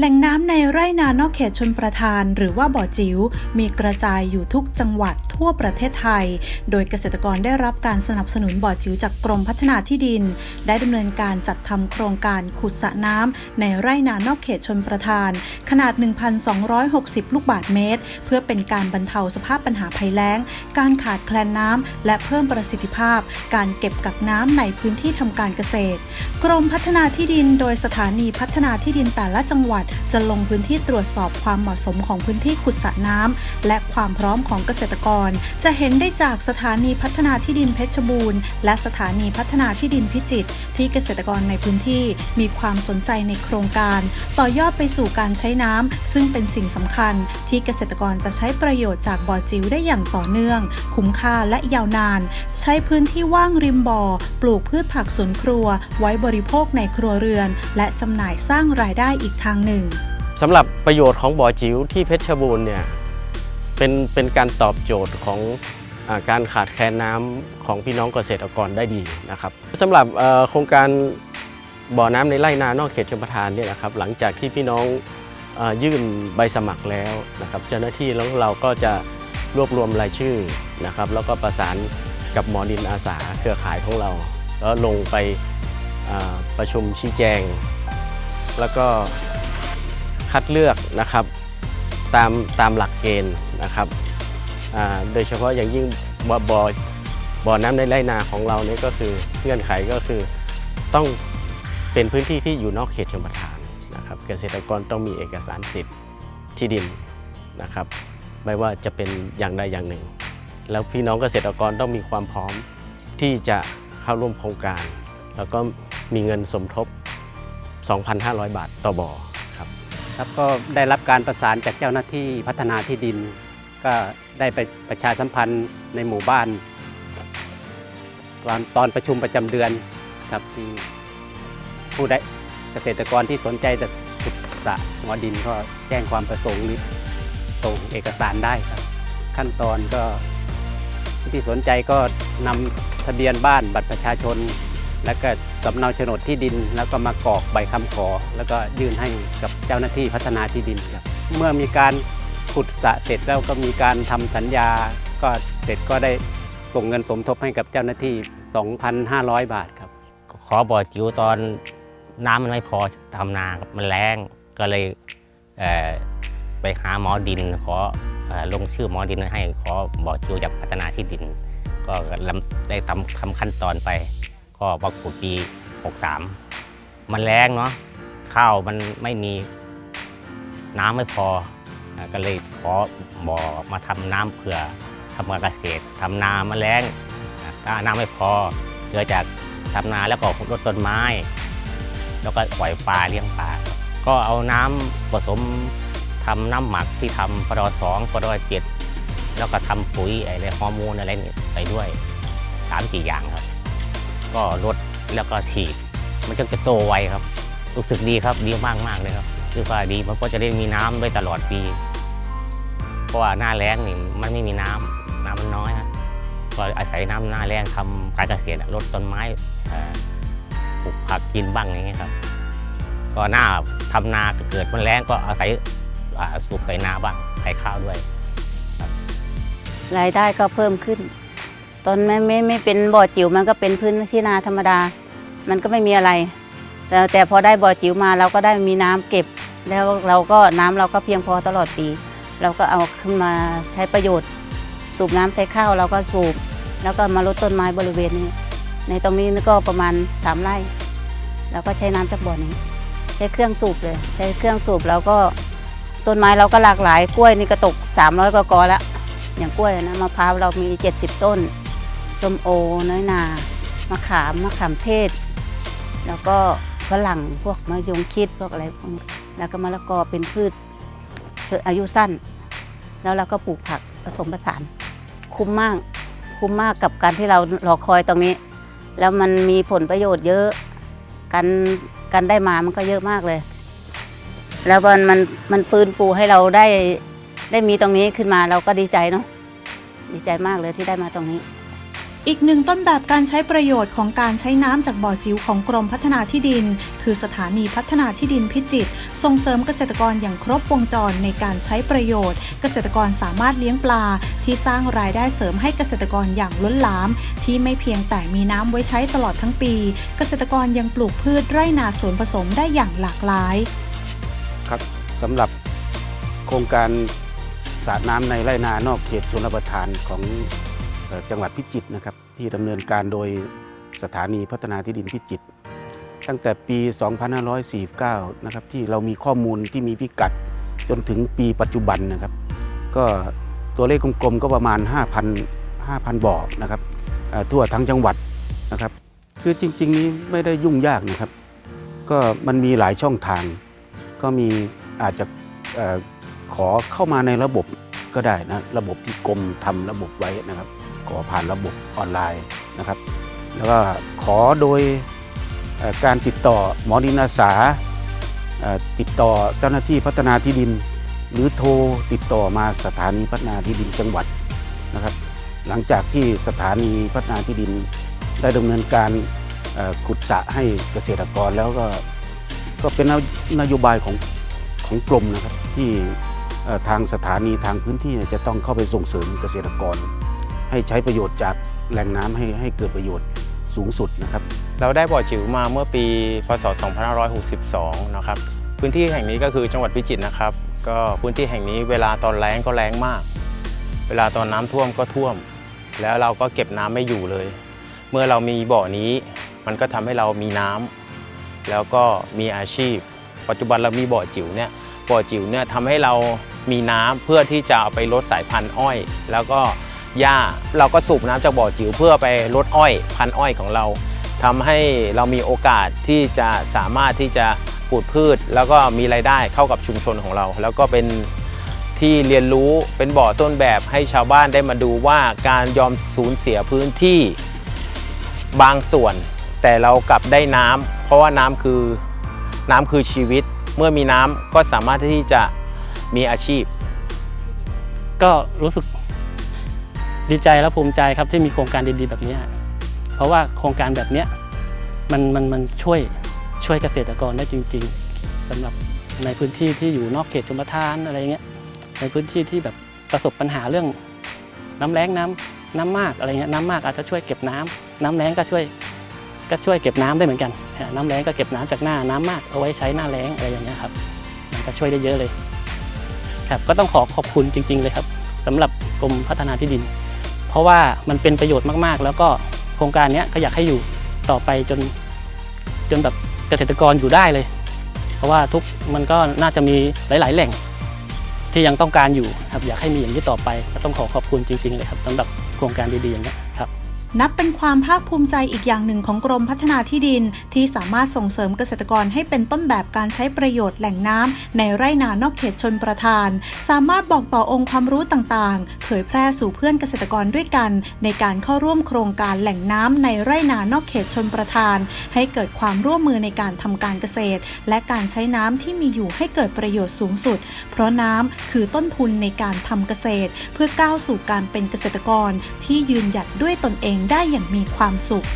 แหล่งน้ำในไร่นานอกเขตชนประทาน หรือว่าบ่อจิ๋วมีกระจายอยู่ทุกจังหวัดทั่วประเทศไทย โดยเกษตรกรได้รับการสนับสนุนบ่อจิ๋วจากกรมพัฒนาที่ดิน ได้ดำเนินการจัดทำโครงการขุดสระน้ำในไร่นานอกเขตชนประทาน ขนาด 1,260 ลูกบาศก์เมตร เพื่อเป็นการบรรเทาสภาพปัญหาภัยแล้ง การขาดแคลนน้ำและเพิ่มประสิทธิภาพ การเก็บกักน้ำในพื้นที่ทำการเกษตร กรมพัฒนาที่ดิน โดยสถานีพัฒนาที่ดินแต่ละจังหวัดจะลงพื้นที่ตรวจสอบความเหมาะสมของพื้นที่ขุดสระน้ำและความพร้อมของเกษตรกร จะเห็นได้จากสถานีพัฒนาที่ดินเพชรบูรณ์และสถานีพัฒนาที่ดินพิจิตรที่เกษตรกรในพื้นที่มีความสนใจในโครงการ ต่อยอดไปสู่การใช้น้ำซึ่งเป็นสิ่งสำคัญ ที่เกษตรกรจะใช้ประโยชน์จากบ่อจิ๋วได้อย่างต่อเนื่อง คุ้มค่าและยาวนาน ใช้พื้นที่ว่างริมบ่อ ปลูกพืชผักสวนครัว ไว้บริโภคในครัวเรือน และจำหน่ายสร้างรายได้อีกทางหนึ่งสำหรับประโยชน์ของบ่อจิ๋วที่เพชรบูรณ์เนี่ยเป็นเป็นการตอบโจทย์ของอการขาดแคลนน้ำของพี่น้องเกษตรกรได้ดีนะครับสำหรับโครงการบ่อน้ำในไร่นานอกเขตชลประทานเนี่ยนะครับหลังจากที่พี่น้องอยื่นใบสมัครแล้วนะครับเจ้าหน้าที่แล้วเราก็จะรวบรวมรายชื่อนะครับแล้วก็ประสานกับหมอดินอาสาเครือข่ายของเราแล้วลงไปประชุมชี้แจง แล้วก็ คัดเลือกนะครับตามตามหลักเกณฑ์นะครับโดยเฉพาะอย่างยิ่งบ่อบบ่อน้ำในไร่นาของเราเนี่ยก็คือเงื่อนไขก็คือต้องเป็นพื้นที่ที่อยู่นอกเขตชลประทานนะครับ เกษตรกรต้องมีเอกสารสิทธิ์ที่ดินนะครับ ไม่ว่าจะเป็นอย่างใดอย่างหนึ่ง แล้วพี่น้องเกษตรกรต้องมีความพร้อมที่จะเข้าร่วมโครงการ แล้วก็มีเงินสมทบ 2,500 บาทต่อบ่อ ครับก็ได้รับการประสานจากเจ้าหน้าที่พัฒนาที่ดิน ก็ได้ไปประชาสัมพันธ์ในหมู่บ้าน ตอนตอนประชุมประจำเดือนครับที่ผู้ได้เกษตรกรที่สนใจจะขุดสระหัวดินก็แจ้งความประสงค์หรือส่งเอกสารได้ครับ ขั้นตอนก็ที่สนใจก็นำทะเบียนบ้านบัตรประชาชน แล้วก็ สำเนาโฉนดที่ดิน แล้วก็มากรอกใบคำขอ แล้วก็ยื่นให้กับเจ้าหน้าที่พัฒนาที่ดินครับ เมื่อมีการขุดสระเสร็จแล้วก็มีการทำสัญญา ก็เสร็จก็ได้ส่งเงินสมทบให้กับเจ้าหน้าที่ 2,500 บาทครับ ขอบ่อจิ๋วตอนน้ำมันไม่พอทำนาครับมันแรงก็เลยเอ่อไปหาหมอดิน ขอเออลงชื่อหมอดินให้ขอบ่อจิ๋วจากพัฒนาที่ดิน ก็ลำได้ทำทำขั้นตอนไป ก็ประขุดปี 63 มันแรงเนาะข้าวมันไม่มีน้ำไม่พอ ก็เลยขอบ่อมาทำน้ำเผื่อทำการเกษตรทำนามันแรงถ้าน้ำไม่พอเหลือจากทำนาแล้วก็รดต้นไม้ แล้วก็ปล่อยปลาเลี้ยงปลาก็เอาน้ำผสมทำน้ำหมักที่ทำปรสองปรเจ็ดแล้วก็ทำปุ๋ยอะไรฮอร์โมนอะไรนี่ไปด้วยสามสี่อย่างครับ ก็ลดแล้วก็ฉีด มันจึงจะโตไวครับ รู้สึกดีครับดีมากมากเลยครับคือว่าดีมันก็จะได้มีน้ำไว้ตลอดปี เพราะว่าหน้าแล้งนี่มันไม่มีน้ำน้ำมันน้อยฮะก็อาศัยน้ำหน้าแรงทำการเกษตรลดต้นไม้ปลูกผักกินบ้างอย่างเงี้ยครับ ก็หน้าทำนาเกิดมันแรงก็อาศัยสูบไปนาบ้างไถข้าวด้วยรายได้ก็เพิ่มขึ้น ตอนไม่ไม่ไม่เป็นบ่อจิ๋วมันก็เป็นพื้นที่นาธรรมดา มันก็ไม่มีอะไร แต่แต่พอได้บ่อจิ๋วมาเราก็ได้มีน้ำเก็บ แล้วเราก็น้ำเราก็เพียงพอตลอดปี เราก็เอาขึ้นมาใช้ประโยชน์ สูบน้ำใส่ข้าวเราก็สูบ แล้วก็มาลดต้นไม้บริเวณนี้ ในตรงนี้ก็ประมาณสามไร่เราก็ใช้น้ำจากบ่อนี้ ใช้เครื่องสูบเลย ใช้เครื่องสูบแล้วก็ต้นไม้เราก็หลากหลายกล้วยนี่ก็ตก 300กว่ากอแล้วอย่างกล้วยนะมะพร้าวเรามี 70 ต้น ส้มโอ น้อยนา มะขาม มะขามเทศ แล้วก็ฝรั่งพวกมะยงคิดพวกอะไรพวกนี้แล้วก็มะละกอเป็นพืชอายุสั้น แล้วเราก็ปลูกผักผสมผสาน คุ้มมาก คุ้มมากกับการที่เรารอคอยตรงนี้ แล้วมันมีผลประโยชน์เยอะการการได้มามันก็เยอะมากเลย แล้วมันมันมันฟื้นฟูให้เราได้ได้มีตรงนี้ขึ้นมาเราก็ดีใจเนาะดีใจมากเลยที่ได้มาตรงนี้ อีกหนึ่งต้นแบบการใช้ประโยชน์ของการใช้น้ำจากบ่อจิ๋วของกรมพัฒนาที่ดิน คือสถานีพัฒนาที่ดินพิจิตรส่งเสริมเกษตรกรอย่างครบวงจรในการใช้ประโยชน์ เกษตรกรสามารถเลี้ยงปลา ที่สร้างรายได้เสริมให้เกษตรกรอย่างล้นหลาม ที่ไม่เพียงแต่มีน้ำไว้ใช้ตลอดทั้งปี เกษตรกรยังปลูกพืชไร่นาสวนผสมได้อย่างหลากหลายครับสำหรับโครงการสระน้ำในไร่นานอกเขตชนประทานของ จังหวัดพิจิตรนะครับที่ดำเนินการโดยสถานีพัฒนาที่ดินพิจิตรตั้งแต่ปี 2549 นะครับที่เรามีข้อมูลที่มีพิกัดจนถึงปีปัจจุบันนะครับ ก็ตัวเลขกลมๆก็ประมาณ 5,000 5,000 บ่อนะครับทั่วทั้งจังหวัดนะครับ คือจริง ๆ นี้ไม่ได้ยุ่งยากนะครับ ก็มันมีหลายช่องทาง ก็มีอาจจะขอเข้ามาในระบบก็ได้นะ ระบบที่กรมทำระบบไว้นะครับ ขอผ่านระบบออนไลน์นะครับ แล้วก็ขอโดยการติดต่อหมอดินอาสาติดต่อเจ้าหน้าที่พัฒนาที่ดิน หรือโทรติดต่อมาสถานีพัฒนาที่ดินจังหวัดนะครับ หลังจากที่สถานีพัฒนาที่ดิน ได้ดำเนินการขุดสระให้เกษตรกรแล้วก็ก็เป็นนโยบายของของกรมนะครับที่ทางสถานีทางพื้นที่จะต้องเข้าไปส่งเสริมเกษตรกร ให้ใช้ประโยชน์จากแหล่งน้ำให้ให้เกิดประโยชน์สูงสุดนะครับ เราได้บ่อจิ๋วมาเมื่อปีพศ 2562 นะครับ พื้นที่แห่งนี้ก็คือจังหวัดพิจิตรนะครับ ก็พื้นที่แห่งนี้เวลาตอนแล้งก็แล้งมาก เวลาตอนน้ำท่วมก็ท่วม แล้วเราก็เก็บน้ำไม่อยู่เลย เมื่อเรามีบ่อนี้มันก็ทำให้เรามีน้ำแล้วก็มีอาชีพ ปัจจุบันเรามีบ่อจิ๋วเนี่ยบ่อจิ๋วเนี่ยทำให้เรามีน้ำเพื่อที่จะเอาไปลดสายพันธุ์อ้อย แล้วก็ หญ้า เราก็สูบน้ำจากบ่อจิ๋วเพื่อไปลดอ้อยพันอ้อยของเราทำให้เรามีโอกาสที่จะสามารถที่จะปลูกพืช แล้วก็มีรายได้เข้ากับชุมชนของเรา แล้วก็เป็นที่เรียนรู้เป็นบ่อต้นแบบให้ชาวบ้านได้มาดูว่าการยอมสูญเสียพื้นที่บางส่วน แต่เรากลับได้น้ำเพราะว่าน้ำคือน้ำคือชีวิต เมื่อมีน้ำก็สามารถที่จะมีอาชีพ ก็รู้สึก ดีใจและภูมิใจครับที่มีโครงการดีๆแบบนี้ เพราะว่าโครงการแบบนี้มันมันมันช่วยช่วยเกษตรกรได้จริง ๆสำหรับในพื้นที่ที่อยู่นอกเขตชลประทานอะไรเงี้ยในพื้นที่ที่แบบประสบปัญหาเรื่อง น้ำแล้งน้ำน้ำมากอะไรเงี้ยน้ำมากอาจจะช่วยเก็บน้ำน้ำแล้งก็ช่วยก็ช่วยเก็บน้ำได้เหมือนกัน น้ำแล้งก็เก็บน้ำจากหน้าน้ำมากเอาไว้ใช้หน้าแล้งอะไรอย่างเงี้ยครับมันก็ช่วยได้เยอะเลยครับก็ต้องขอขอบคุณจริง ๆ เลยครับสำหรับกรมพัฒนาที่ดิน เพราะว่ามันเป็นประโยชน์มากๆ แล้วก็โครงการนี้ก็อยากให้อยู่ต่อไปจนจนแบบเกษตรกรอยู่ได้เลย เพราะว่าทุกมันก็น่าจะมีหลาย ๆ แหล่งที่ยังต้องการอยู่ครับอยากให้มีอย่างนี้ต่อไปก็ต้องขอขอบคุณจริง ๆ เลยครับสำหรับโครงการดีๆอย่างนี้ครับ นับเป็นความภาคภูมิใจอีกอย่างหนึ่งของกรมพัฒนาที่ดิน ที่สามารถส่งเสริมเกษตรกรให้เป็นต้นแบบการใช้ประโยชน์แหล่งน้ำในไร่นานอกเขตชนประทาน สามารถบอกต่อองค์ความรู้ต่างๆ เผยแพร่สู่เพื่อนเกษตรกรด้วยกัน ในการเข้าร่วมโครงการแหล่งน้ำในไร่นานอกเขตชนประทาน ให้เกิดความร่วมมือในการทำการเกษตร และการใช้น้ำที่มีอยู่ให้เกิดประโยชน์สูงสุด เพราะน้ำคือต้นทุนในการทำเกษตร เพื่อก้าวสู่การเป็นเกษตรกรที่ยืนหยัดด้วยตนเองได้อย่างมีความสุข